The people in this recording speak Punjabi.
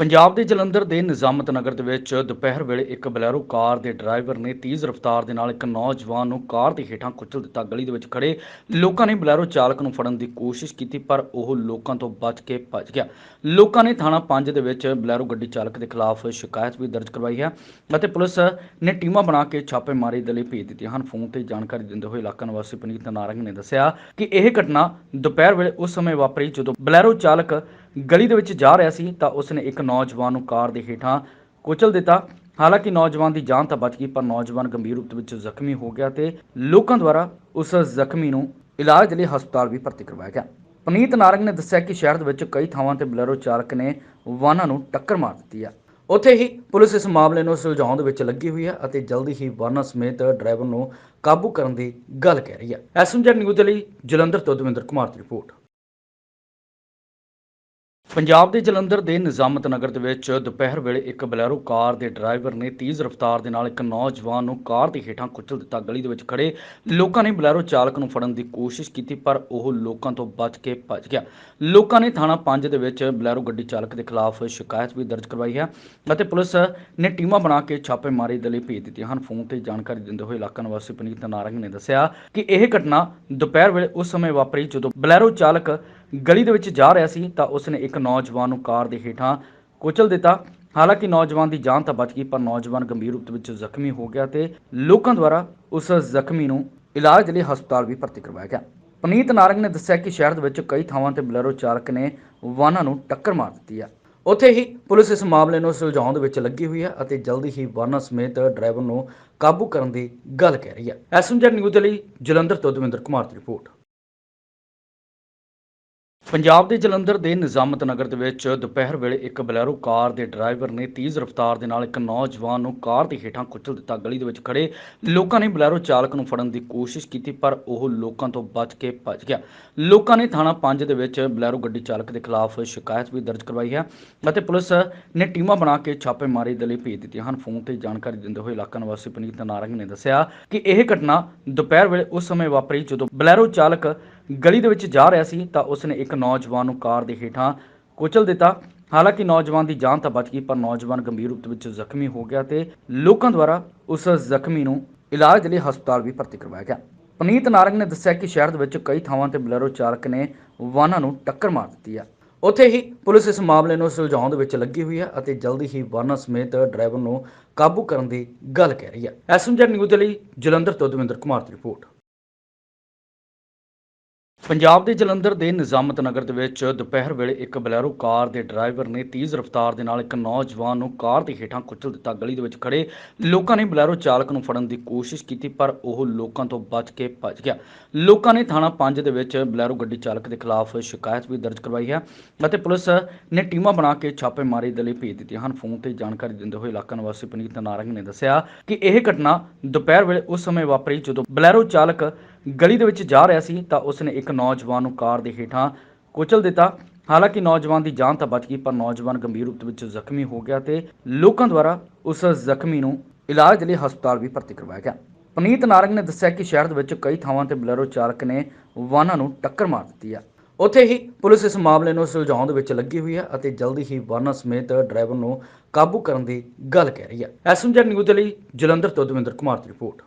ਪੰਜਾਬ ਦੇ ਜਲੰਧਰ ਦੇ ਨਿਜ਼ਾਮਤ ਨਗਰ ਦੇ ਵਿੱਚ ਦੁਪਹਿਰ ਵੇਲੇ ਇੱਕ ਬਲੈਰੋ ਕਾਰ ਦੇ ਡਰਾਈਵਰ ਨੇ ਤੇਜ਼ ਰਫ਼ਤਾਰ ਦੇ ਨਾਲ ਇੱਕ ਨੌਜਵਾਨ ਨੂੰ ਕਾਰ ਦੇ ਹੇਠਾਂ ਕੁਚਲ ਦਿੱਤਾ। ਗਲੀ ਦੇ ਵਿੱਚ ਖੜੇ ਲੋਕਾਂ ਨੇ ਬਲੈਰੋ ਚਾਲਕ ਨੂੰ ਫੜਨ ਦੀ ਕੋਸ਼ਿਸ਼ ਕੀਤੀ, ਪਰ ਉਹ ਲੋਕਾਂ ਤੋਂ ਬਚ ਕੇ ਭੱਜ ਗਿਆ। ਲੋਕਾਂ ਨੇ ਥਾਣਾ 5 ਦੇ ਵਿੱਚ ਬਲੈਰੋ ਗੱਡੀ ਚਾਲਕ ਦੇ ਖਿਲਾਫ ਸ਼ਿਕਾਇਤ ਵੀ ਦਰਜ ਕਰਵਾਈ ਹੈ ਅਤੇ ਪੁਲਿਸ ਨੇ ਟੀਮਾਂ ਬਣਾ ਕੇ ਛਾਪੇਮਾਰੀ ਦੇ ਲਈ ਭੇਜ ਦਿੱਤੀਆਂ ਹਨ। ਫੋਨ ਤੇ ਜਾਣਕਾਰੀ ਦਿੰਦੇ ਹੋਏ ਇਲਾਕਾ ਨਿਵਾਸੀ ਪਨੀਤ ਨਾਰੰਗ ਨੇ ਦੱਸਿਆ ਕਿ ਇਹ ਘਟਨਾ ਦੁਪਹਿਰ ਵੇਲੇ ਉਸ ਸਮੇਂ ਵਾਪਰੀ ਜਦੋਂ ਬਲੈਰੋ ਚਾਲਕ ਗਲੀ ਦੇ ਵਿੱਚ ਜਾ ਰਿਹਾ ਸੀ ਤਾਂ ਉਸਨੇ ਇੱਕ ਨੌਜਵਾਨ ਨੂੰ ਕਾਰ ਦੇ ਹੇਠਾਂ ਕੁਚਲ ਦਿੱਤਾ। ਹਾਲਾਂਕਿ ਨੌਜਵਾਨ ਦੀ ਜਾਨ ਤਾਂ ਬਚ ਗਈ, ਪਰ ਨੌਜਵਾਨ ਗੰਭੀਰ ਰੂਪ ਵਿੱਚ ਜ਼ਖਮੀ ਹੋ ਗਿਆ ਤੇ ਲੋਕਾਂ ਦੁਆਰਾ ਉਸ ਜ਼ਖਮੀ ਨੂੰ ਇਲਾਜ ਲਈ ਹਸਪਤਾਲ ਵੀ ਭਰਤੀ ਕਰਵਾਇਆ ਗਿਆ। ਪਨੀਤ ਨਾਰੰਗ ਨੇ ਦੱਸਿਆ ਕਿ ਸ਼ਹਿਰ ਦੇ ਵਿੱਚ ਕਈ ਥਾਵਾਂ ਤੇ ਬਲੈਰੋ ਚਾਲਕ ਨੇ ਵਾਹਨਾਂ ਨੂੰ ਟੱਕਰ ਮਾਰ ਦਿੱਤੀ ਹੈ ਉੱਥੇ ਹੀ ਪੁਲਿਸ ਇਸ ਮਾਮਲੇ ਨੂੰ ਸੁਲਝਾਉਣ ਦੇ ਵਿੱਚ ਲੱਗੀ ਹੋਈ ਹੈ ਅਤੇ ਜਲਦੀ ਹੀ ਵਾਹਨਾਂ ਸਮੇਤ ਡਰਾਈਵਰ ਨੂੰ ਕਾਬੂ ਕਰਨ ਦੀ ਗੱਲ ਕਹਿ ਰਹੀ ਹੈ ਐਸਐਮਜੀ ਨਿਊਜ਼ ਦੇ ਲਈ ਜਲੰਧਰ ਤੋਂ ਦਵਿੰਦਰ ਕੁਮਾਰ ਦੀ ਰਿਪੋਰਟ। ਪੰਜਾਬ ਦੇ ਜਲੰਧਰ ਦੇ ਨਿਜ਼ਾਮਤ ਨਗਰ ਦੇ ਵਿੱਚ ਦੁਪਹਿਰ ਵੇਲੇ ਇੱਕ ਬਲੈਰੋ ਕਾਰ ਦੇ ਡਰਾਈਵਰ ਨੇ ਤੇਜ਼ ਰਫ਼ਤਾਰ ਦੇ ਨਾਲ ਇੱਕ ਨੌਜਵਾਨ ਨੂੰ ਕਾਰ ਦੇ ਹੇਠਾਂ ਕੁਚਲ ਦਿੱਤਾ। ਗਲੀ ਦੇ ਵਿੱਚ ਖੜੇ ਲੋਕਾਂ ਨੇ ਬਲੈਰੋ ਚਾਲਕ ਨੂੰ ਫੜਨ ਦੀ ਕੋਸ਼ਿਸ਼ ਕੀਤੀ, ਪਰ ਉਹ ਲੋਕਾਂ ਤੋਂ ਬਚ ਕੇ ਭੱਜ ਗਿਆ। ਲੋਕਾਂ ਨੇ ਥਾਣਾ 5 ਦੇ ਵਿੱਚ ਬਲੈਰੋ ਗੱਡੀ ਚਾਲਕ ਦੇ ਖਿਲਾਫ ਸ਼ਿਕਾਇਤ ਵੀ ਦਰਜ ਕਰਵਾਈ ਹੈ ਅਤੇ ਪੁਲਿਸ ਨੇ ਟੀਮਾਂ ਬਣਾ ਕੇ ਛਾਪੇਮਾਰੀ ਦੇ ਲਈ ਭੇਜ ਦਿੱਤੀਆਂ ਹਨ। ਫੋਨ ਤੇ ਜਾਣਕਾਰੀ ਦਿੰਦੇ ਹੋਏ ਇਲਾਕਾ ਨਿਵਾਸੀ ਪਨੀਤ ਨਾਰੰਗ ਨੇ ਦੱਸਿਆ ਕਿ ਇਹ ਘਟਨਾ ਦੁਪਹਿਰ ਵੇਲੇ ਉਸ ਸਮੇਂ ਵਾਪਰੀ ਜਦੋਂ ਬਲੈਰੋ ਚਾਲਕ ਗਲੀ ਦੇ ਵਿੱਚ ਜਾ ਰਿਹਾ ਸੀ ਤਾਂ ਉਸਨੇ ਇੱਕ ਨੌਜਵਾਨ ਨੂੰ ਕਾਰ ਦੇ ਹੇਠਾਂ ਕੁਚਲ ਦਿੱਤਾ। ਹਾਲਾਂਕਿ ਨੌਜਵਾਨ ਦੀ ਜਾਨ ਤਾਂ ਬਚ ਗਈ, ਪਰ ਨੌਜਵਾਨ ਗੰਭੀਰ ਰੂਪ ਵਿੱਚ ਜ਼ਖਮੀ ਹੋ ਗਿਆ ਤੇ ਲੋਕਾਂ ਦੁਆਰਾ ਉਸ ਜ਼ਖਮੀ ਨੂੰ ਇਲਾਜ ਲਈ ਹਸਪਤਾਲ ਵੀ ਭਰਤੀ ਕਰਵਾਇਆ ਗਿਆ। ਪਨੀਤ ਨਾਰੰਗ ਨੇ ਦੱਸਿਆ ਕਿ ਸ਼ਹਿਰ ਦੇ ਵਿੱਚ ਕਈ ਥਾਵਾਂ ਤੇ ਬਲੈਰੋ ਚਾਲਕ ਨੇ ਵਾਹਨਾਂ ਨੂੰ ਟੱਕਰ ਮਾਰ ਦਿੱਤੀ ਹੈ। ਉੱਥੇ ਹੀ ਪੁਲਿਸ ਇਸ ਮਾਮਲੇ ਨੂੰ ਸੁਲਝਾਉਣ ਦੇ ਵਿੱਚ ਲੱਗੀ ਹੋਈ ਹੈ ਅਤੇ ਜਲਦੀ ਹੀ ਵਾਹਨਾਂ ਸਮੇਤ ਡਰਾਈਵਰ ਨੂੰ ਕਾਬੂ ਕਰਨ ਦੀ ਗੱਲ ਕਹਿ ਰਹੀ ਹੈ। ਐਸਐਮਜੀ ਨਿਊਜ਼ ਦੇ ਲਈ ਜਲੰਧਰ ਤੋਂ ਦਵਿੰਦਰ ਕੁਮਾਰ ਦੀ ਰਿਪੋਰਟ। ਪੰਜਾਬ ਦੇ ਜਲੰਧਰ ਦੇ ਨਿਜ਼ਾਮਤ ਨਗਰ ਦੇ ਵਿੱਚ ਦੁਪਹਿਰ ਵੇਲੇ ਇੱਕ ਬਲੈਰੋ ਕਾਰ ਦੇ ਡਰਾਈਵਰ ਨੇ ਤੇਜ਼ ਰਫ਼ਤਾਰ ਦੇ ਨਾਲ ਇੱਕ ਨੌਜਵਾਨ ਨੂੰ ਕਾਰ ਦੇ ਹੇਠਾਂ ਕੁਚਲ ਦਿੱਤਾ। ਗਲੀ ਦੇ ਵਿੱਚ ਖੜੇ ਲੋਕਾਂ ਨੇ ਬਲੈਰੋ ਚਾਲਕ ਨੂੰ ਫੜਨ ਦੀ ਕੋਸ਼ਿਸ਼ ਕੀਤੀ, ਪਰ ਉਹ ਲੋਕਾਂ ਤੋਂ ਬਚ ਕੇ ਭੱਜ ਗਿਆ। ਲੋਕਾਂ ਨੇ ਥਾਣਾ 5 ਦੇ ਵਿੱਚ ਬਲੈਰੋ ਗੱਡੀ ਚਾਲਕ ਦੇ ਖਿਲਾਫ ਸ਼ਿਕਾਇਤ ਵੀ ਦਰਜ ਕਰਵਾਈ ਹੈ ਅਤੇ ਪੁਲਿਸ ਨੇ ਟੀਮਾਂ ਬਣਾ ਕੇ ਛਾਪੇਮਾਰੀ ਦੇ ਲਈ ਭੇਜ ਦਿੱਤੀਆਂ ਹਨ। ਫੋਨ ਤੇ ਜਾਣਕਾਰੀ ਦਿੰਦੇ ਹੋਏ ਇਲਾਕਾ ਨਿਵਾਸੀ ਪਨੀਤ ਨਾਰੰਗ ਨੇ ਦੱਸਿਆ ਕਿ ਇਹ ਘਟਨਾ ਦੁਪਹਿਰ ਵੇਲੇ ਉਸ ਸਮੇਂ ਵਾਪਰੀ ਜਦੋਂ ਬਲੈਰੋ ਚਾਲਕ ਗਲੀ ਦੇ ਵਿੱਚ ਜਾ ਰਿਹਾ ਸੀ ਤਾਂ ਉਸਨੇ ਇੱਕ ਨੌਜਵਾਨ ਨੂੰ ਕਾਰ ਦੇ ਹੇਠਾਂ ਕੁਚਲ ਦਿੱਤਾ। ਹਾਲਾਂਕਿ ਨੌਜਵਾਨ ਦੀ ਜਾਨ ਤਾਂ ਬਚ ਗਈ, ਪਰ ਨੌਜਵਾਨ ਗੰਭੀਰ ਰੂਪ ਵਿੱਚ ਜ਼ਖਮੀ ਹੋ ਗਿਆ ਤੇ ਲੋਕਾਂ ਦੁਆਰਾ ਉਸ ਜ਼ਖਮੀ ਨੂੰ ਇਲਾਜ ਲਈ ਹਸਪਤਾਲ ਵੀ ਭਰਤੀ ਕਰਵਾਇਆ ਗਿਆ। ਪਨੀਤ ਨਾਰੰਗ ਨੇ ਦੱਸਿਆ ਕਿ ਸ਼ਹਿਰ ਦੇ ਵਿੱਚ ਕਈ ਥਾਵਾਂ ਤੇ ਬਲੈਰੋ ਚਾਲਕ ਨੇ ਵਾਹਨਾਂ ਨੂੰ ਟੱਕਰ ਮਾਰ ਦਿੱਤੀ ਹੈ। ਉੱਥੇ ਹੀ ਪੁਲਿਸ ਇਸ ਮਾਮਲੇ ਨੂੰ ਸੁਲਝਾਉਣ ਦੇ ਵਿੱਚ ਲੱਗੀ ਹੋਈ ਹੈ ਅਤੇ ਜਲਦੀ ਹੀ ਵਾਹਨਾਂ ਸਮੇਤ ਡਰਾਈਵਰ ਨੂੰ ਕਾਬੂ ਕਰਨ ਦੀ ਗੱਲ ਕਹਿ ਰਹੀ ਹੈ। ਐਸਐਮਜੀ ਨਿਊਜ਼ ਦੇ ਲਈ ਜਲੰਧਰ ਤੋਂ ਦਵਿੰਦਰ ਕੁਮਾਰ ਦੀ ਰਿਪੋਰਟ। ਪੰਜਾਬ ਦੇ ਜਲੰਧਰ ਦੇ ਨਿਜ਼ਾਮਤ ਨਗਰ ਦੇ ਵਿੱਚ ਦੁਪਹਿਰ ਵੇਲੇ ਇੱਕ ਬਲੈਰੋ ਕਾਰ ਦੇ ਡਰਾਈਵਰ ਨੇ ਤੇਜ਼ ਰਫ਼ਤਾਰ ਦੇ ਨਾਲ ਇੱਕ ਨੌਜਵਾਨ ਨੂੰ ਕਾਰ ਦੇ ਹੇਠਾਂ ਕੁਚਲ ਦਿੱਤਾ। ਗਲੀ ਦੇ ਵਿੱਚ ਖੜੇ ਲੋਕਾਂ ਨੇ ਬਲੈਰੋ ਚਾਲਕ ਨੂੰ ਫੜਨ ਦੀ ਕੋਸ਼ਿਸ਼ ਕੀਤੀ, ਪਰ ਉਹ ਲੋਕਾਂ ਤੋਂ ਬਚ ਕੇ ਭੱਜ ਗਿਆ। ਲੋਕਾਂ ਨੇ ਥਾਣਾ 5 ਦੇ ਵਿੱਚ ਬਲੈਰੋ ਗੱਡੀ ਚਾਲਕ ਦੇ ਖਿਲਾਫ ਸ਼ਿਕਾਇਤ ਵੀ ਦਰਜ ਕਰਵਾਈ ਹੈ ਅਤੇ ਪੁਲਿਸ ਨੇ ਟੀਮਾਂ ਬਣਾ ਕੇ ਛਾਪੇਮਾਰੀ ਦੇ ਲਈ ਭੇਜ ਦਿੱਤੀਆਂ ਹਨ। ਫੋਨ ਤੇ ਜਾਣਕਾਰੀ ਦਿੰਦੇ ਹੋਏ ਇਲਾਕਾ ਨਿਵਾਸੀ ਪਨੀਤ ਨਾਰੰਗ ਨੇ ਦੱਸਿਆ ਕਿ ਇਹ ਘਟਨਾ ਦੁਪਹਿਰ ਵੇਲੇ ਉਸ ਸਮੇਂ ਵਾਪਰੀ ਜਦੋਂ ਬਲੈਰੋ ਚਾਲਕ ਗਲੀ ਦੇ ਵਿੱਚ ਜਾ ਰਿਹਾ ਸੀ ਤਾਂ ਉਸਨੇ ਇੱਕ ਨੌਜਵਾਨ ਨੂੰ ਕਾਰ ਦੇ ਹੇਠਾਂ ਕੁਚਲ ਦਿੱਤਾ। ਹਾਲਾਂਕਿ ਨੌਜਵਾਨ ਦੀ ਜਾਨ ਤਾਂ ਬਚ ਗਈ, ਪਰ ਨੌਜਵਾਨ ਗੰਭੀਰ ਰੂਪ ਵਿੱਚ ਜ਼ਖਮੀ ਹੋ ਗਿਆ ਤੇ ਲੋਕਾਂ ਦੁਆਰਾ ਉਸ ਜ਼ਖਮੀ ਨੂੰ ਇਲਾਜ ਲਈ ਹਸਪਤਾਲ ਵੀ ਭਰਤੀ ਕਰਵਾਇਆ ਗਿਆ। ਪਨੀਤ ਨਾਰੰਗ ਨੇ ਦੱਸਿਆ ਕਿ ਸ਼ਹਿਰ ਦੇ ਵਿੱਚ ਕਈ ਥਾਵਾਂ ਤੇ ਬਲੈਰੋ ਚਾਲਕ ਨੇ ਵਾਹਨਾਂ ਨੂੰ ਟੱਕਰ ਮਾਰ ਦਿੱਤੀ ਹੈ ਉੱਥੇ ਹੀ ਪੁਲਿਸ ਇਸ ਮਾਮਲੇ ਨੂੰ ਸੁਲਝਾਉਣ ਦੇ ਵਿੱਚ ਲੱਗੀ ਹੋਈ ਹੈ ਅਤੇ ਜਲਦੀ ਹੀ ਵਾਹਨਾਂ ਸਮੇਤ ਡਰਾਈਵਰ ਨੂੰ ਕਾਬੂ ਕਰਨ ਦੀ ਗੱਲ ਕਹਿ ਰਹੀ ਹੈ ਐਸਐਮਜੀ ਨਿਊਜ਼ ਦੇ ਲਈ ਜਲੰਧਰ ਤੋਂ ਦਵਿੰਦਰ ਕੁਮਾਰ ਦੀ ਰਿਪੋਰਟ।